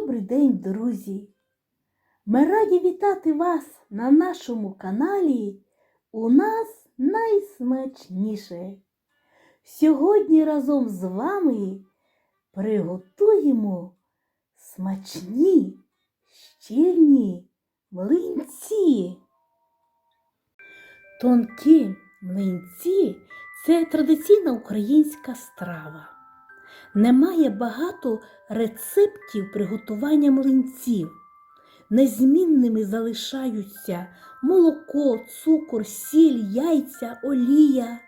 Добрий день, друзі! Ми раді вітати вас на нашому каналі. У нас найсмачніше. Сьогодні разом з вами приготуємо смачні, щільні млинці. Тонкі млинці це традиційна українська страва. Немає багато рецептів приготування млинців. Незмінними залишаються молоко, цукор, сіль, яйця, олія.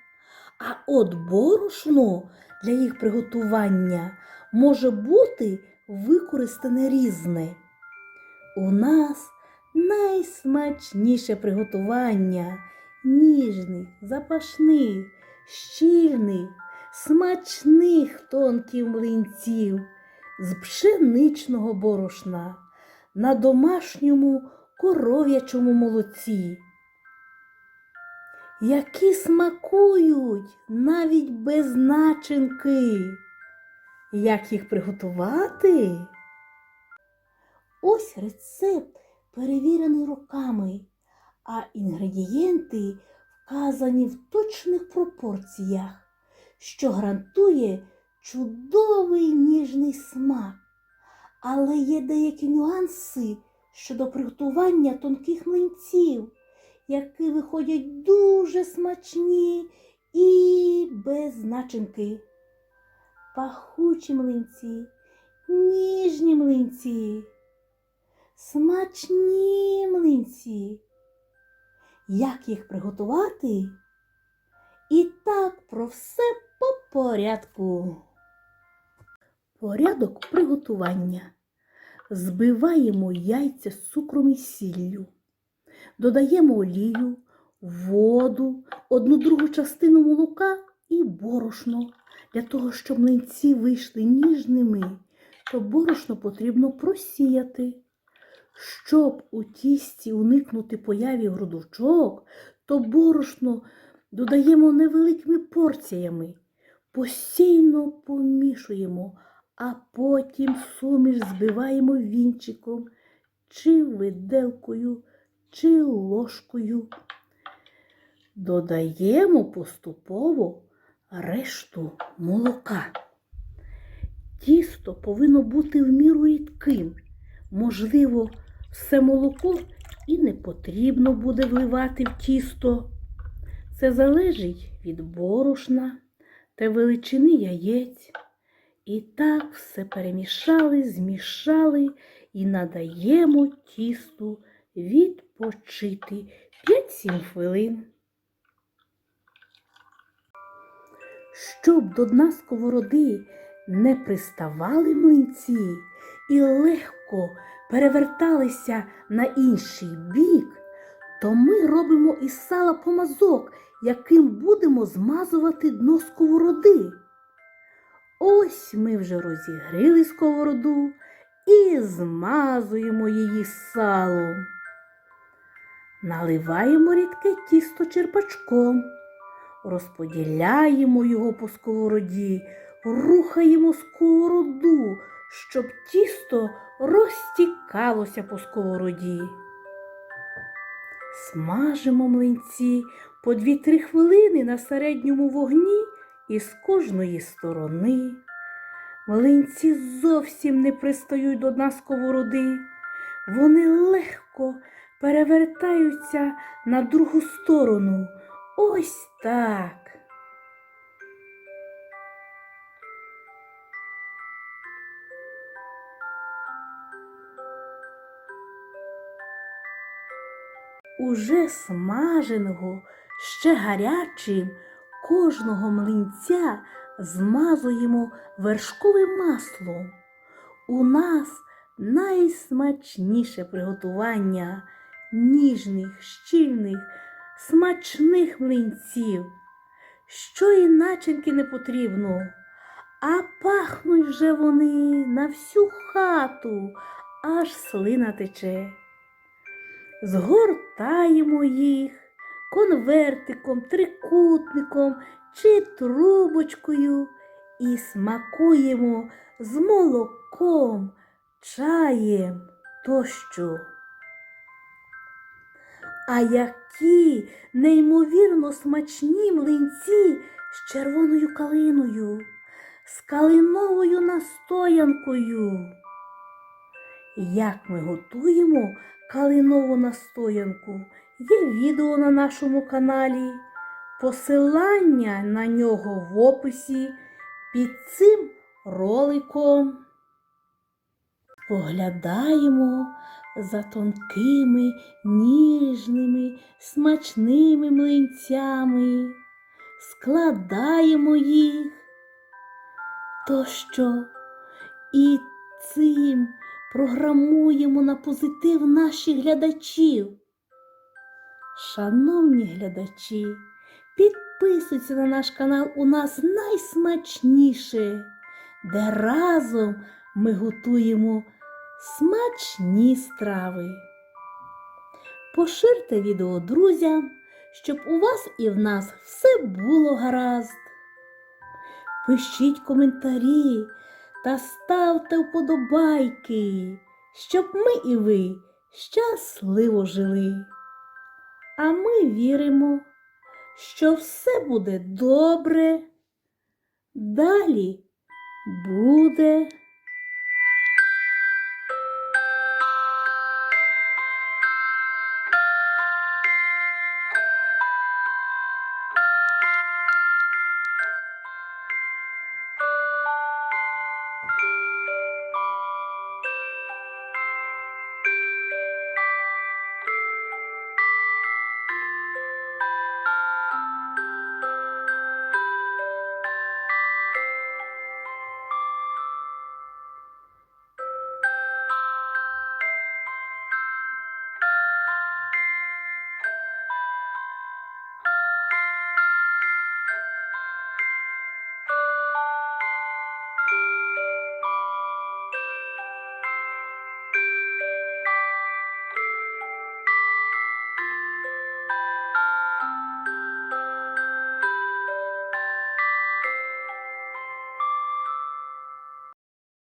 А от борошно для їх приготування може бути використане різне. У нас найсмачніше приготування ніжних, запашних, щільних, смачних тонких млинців з пшеничного борошна на домашньому коров'ячому молоці, які смакують навіть без начинки. Як їх приготувати? Ось рецепт перевірений роками, а інгредієнти вказані в точних пропорціях, що гарантує чудовий ніжний смак. Але є деякі нюанси щодо приготування тонких млинців, які виходять дуже смачні і без начинки. Пахучі млинці, ніжні млинці, смачні млинці. Як їх приготувати? І так про все порядку. Порядок приготування. Збиваємо яйця з цукром і сіллю. Додаємо олію, воду, одну другу частину молока і борошно. Для того, щоб млинці вийшли ніжними, то борошно потрібно просіяти. Щоб у тісті уникнути появі грудочок, то борошно додаємо невеликими порціями, постійно помішуємо, а потім суміш збиваємо вінчиком, чи виделкою, чи ложкою. Додаємо поступово решту молока. Тісто повинно бути в міру рідким. Можливо, все молоко і не потрібно буде вливати в тісто. Це залежить від борошна та величини яєць. І так все перемішали, змішали і надаємо тісту відпочити 5-7 хвилин. Щоб до дна сковороди не приставали млинці і легко переверталися на інший бік, то ми робимо із сала помазок, яким будемо змазувати дно сковороди. Ось ми вже розігріли сковороду і змазуємо її салом. Наливаємо рідке тісто черпачком, розподіляємо його по сковороді, рухаємо сковороду, щоб тісто розтікалося по сковороді. Смажимо млинці по 2-3 хвилини на середньому вогні і з кожної сторони. Млинці зовсім не пристають до дна сковороди. Вони легко перевертаються на другу сторону. Ось так. Уже смаженого, ще гарячим, кожного млинця змазуємо вершковим маслом. У нас найсмачніше приготування ніжних, щільних, смачних млинців. Що і начинки не потрібно, а пахнуть вже вони на всю хату, аж слина тече. Згортаємо їх конвертиком, трикутником чи трубочкою і смакуємо з молоком, чаєм тощо. А які неймовірно смачні млинці з червоною калиною, з калиновою настоянкою. Як ми готуємо калинову настоянку, є відео на нашому каналі. Посилання на нього в описі під цим роликом. Поглядаємо за тонкими, ніжними, смачними млинцями, складаємо їх, тощо і цим програмуємо на позитив наших глядачів. Шановні глядачі, підписуйтесь на наш канал у нас найсмачніше, де разом ми готуємо смачні страви. Поширте відео друзям, щоб у вас і в нас все було гаразд. Пишіть коментарі та ставте вподобайки, щоб ми і ви щасливо жили. А ми віримо, що все буде добре. Далі буде.